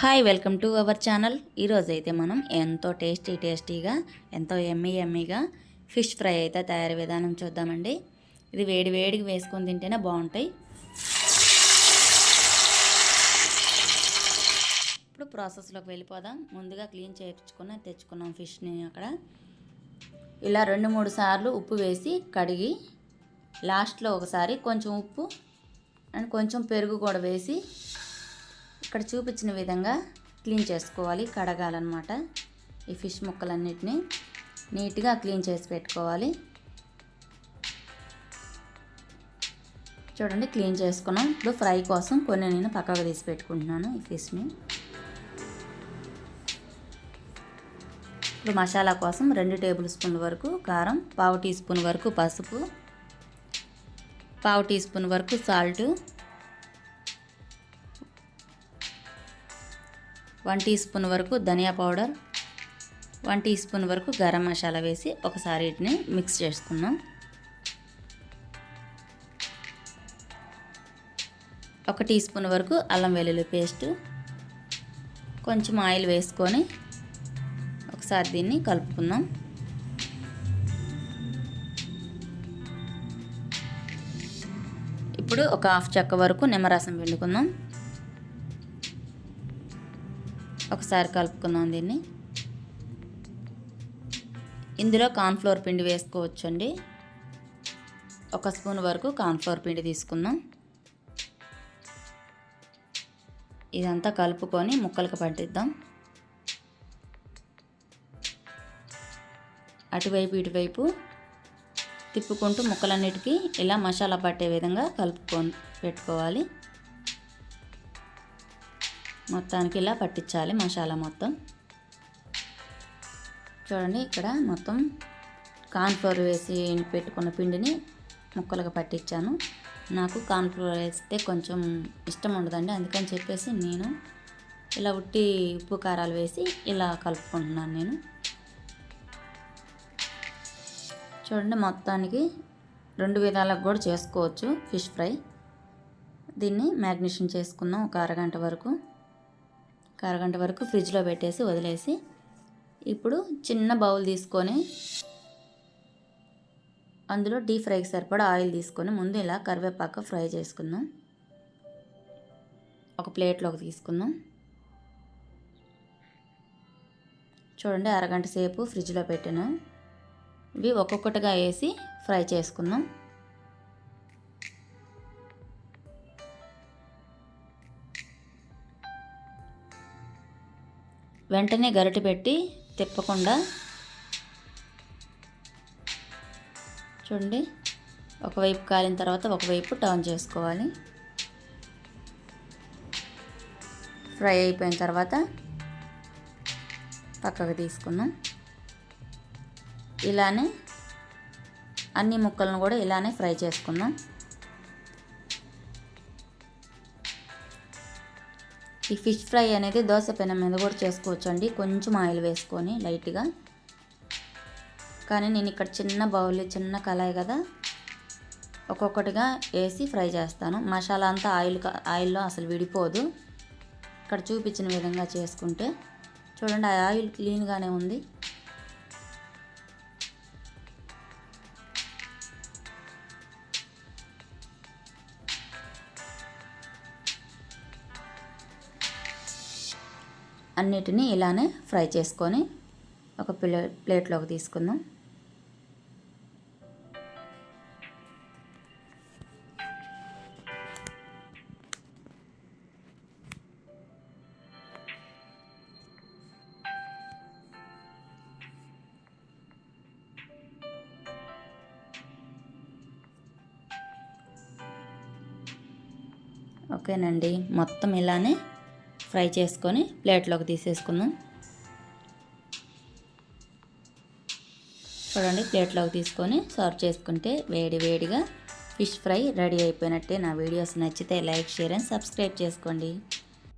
Hi welcome to our channel. ఈరోజు అయితే మనం ఎంతో టేస్టీ టేస్టీగా ఎంతో ఎమ్మీ ఎమ్మీగా ఫిష్ ఫ్రై అయితే తయారీ విధానం చూద్దామండి. ఇది వేడి వేడికి వేసుకొని తింటేనే బాగుంటాయి. ఇప్పుడు ప్రాసెస్లోకి వెళ్ళిపోదాం. ముందుగా క్లీన్ చేయించుకున్న తెచ్చుకున్నాం ఫిష్ని అక్కడ. ఇలా రెండు మూడు సార్లు ఉప్పు వేసి కడిగి లాస్ట్లో ఒకసారి కొంచెం ఉప్పు అండ్ కొంచెం పెరుగు కూడా వేసి ఇక్కడ చూపించిన విధంగా క్లీన్ చేసుకోవాలి కడగాలన్నమాట. ఈ ఫిష్ ముక్కలన్నిటిని నీట్గా క్లీన్ చేసి పెట్టుకోవాలి. చూడండి క్లీన్ చేసుకున్నాం. ఇప్పుడు ఫ్రై కోసం కొన్ని నేను పక్కకు తీసి పెట్టుకుంటున్నాను ఈ ఫిష్ని. ఇప్పుడు మసాలా కోసం రెండు టేబుల్ స్పూన్ల వరకు కారం పావు టీ స్పూన్ వరకు పసుపు పావు టీ స్పూన్ వరకు సాల్టు వన్ టీ స్పూన్ వరకు ధనియా పౌడర్ వన్ టీ స్పూన్ వరకు గరం మసాలా వేసి ఒకసారి వీటిని మిక్స్ చేసుకుందాం. ఒక టీ స్పూన్ వరకు అల్లం వెల్లుల్లి పేస్ట్ కొంచెం ఆయిల్ వేసుకొని ఒకసారి దీన్ని కలుపుకుందాం. ఇప్పుడు ఒక హాఫ్ చెక్క వరకు నిమ్మరసం పిండుకుందాం. ఒకసారి కలుపుకుందాం దీన్ని. ఇందులో కార్న్ఫ్లోర్ పిండి వేసుకోవచ్చు అండి ఒక స్పూన్ వరకు కార్న్ఫ్లోర్ పిండి తీసుకుందాం. ఇదంతా కలుపుకొని ముక్కలకు పట్టిద్దాం. అటువైపు ఇటువైపు తిప్పుకుంటూ ముక్కలన్నిటికీ ఇలా మసాలా పట్టే విధంగా కలుపుకొని పెట్టుకోవాలి. మొత్తానికి ఇలా పట్టించాలి మసాలా మొత్తం. చూడండి ఇక్కడ మొత్తం కార్న్ఫ్లోర్ వేసి పెట్టుకున్న పిండిని ముక్కలుగా పట్టించాను. నాకు కార్న్ఫ్లోర్ వేస్తే కొంచెం ఇష్టం ఉండదండి అందుకని చెప్పేసి నేను ఇలా ఉట్టి ఉప్పు కారాలు వేసి ఇలా కలుపుకుంటున్నాను నేను. చూడండి మొత్తానికి రెండు విధాలకు కూడా చేసుకోవచ్చు ఫిష్ ఫ్రై. దీన్ని మ్యాగ్నేషన్ చేసుకుందాం ఒక అరగంట వరకు. అరగంట వరకు ఫ్రిడ్జ్లో పెట్టేసి వదిలేసి ఇప్పుడు చిన్న బౌల్ తీసుకొని అందులో డీప్ ఫ్రైకి సరిపడా ఆయిల్ తీసుకొని ముందు ఇలా కరివేపాకు ఫ్రై చేసుకుందాం. ఒక ప్లేట్లోకి తీసుకుందాం. చూడండి అరగంట సేపు ఫ్రిడ్జ్లో పెట్టాను. ఇవి ఒక్కొక్కటిగా వేసి ఫ్రై చేసుకుందాం. వెంటనే గరిటె పెట్టి తిప్పకుండా చూడండి. ఒకవైపు కాలిన తర్వాత ఒకవైపు టర్న్ చేసుకోవాలి. ఫ్రై అయిపోయిన తర్వాత పక్కకు తీసుకుందాం. ఇలానే అన్ని ముక్కలను కూడా ఇలానే ఫ్రై చేసుకుందాం. ఈ ఫిష్ ఫ్రై అనేది దోశ పెనం మీద కూడా చేసుకోవచ్చు అండి కొంచెం ఆయిల్ వేసుకొని లైట్గా. కానీ నేను ఇక్కడ చిన్న బౌల్ చిన్న కళాయి కదా ఒక్కొక్కటిగా వేసి ఫ్రై చేస్తాను. మసాలా అంతా ఆయిల్ ఆయిల్లో అసలు విడిపోదు. ఇక్కడ చూపించిన విధంగా చేసుకుంటే చూడండి ఆ ఆయిల్ క్లీన్గానే ఉంది. అన్నిటినీ ఇలానే ఫ్రై చేసుకొని ఒక ప్లే ప్లేట్లోకి తీసుకుందాం. ఓకేనండి మొత్తం ఇలానే ఫ్రై చేసుకొని ప్లేట్లోకి తీసేసుకుందాం. చూడండి ప్లేట్లోకి తీసుకొని సర్వ్ చేసుకుంటే వేడి వేడిగా ఫిష్ ఫ్రై రెడీ అయిపోయినట్టే నా వీడియోస్ నచ్చితే లైక్ షేర్ అండ్ సబ్స్క్రైబ్ చేసుకోండి.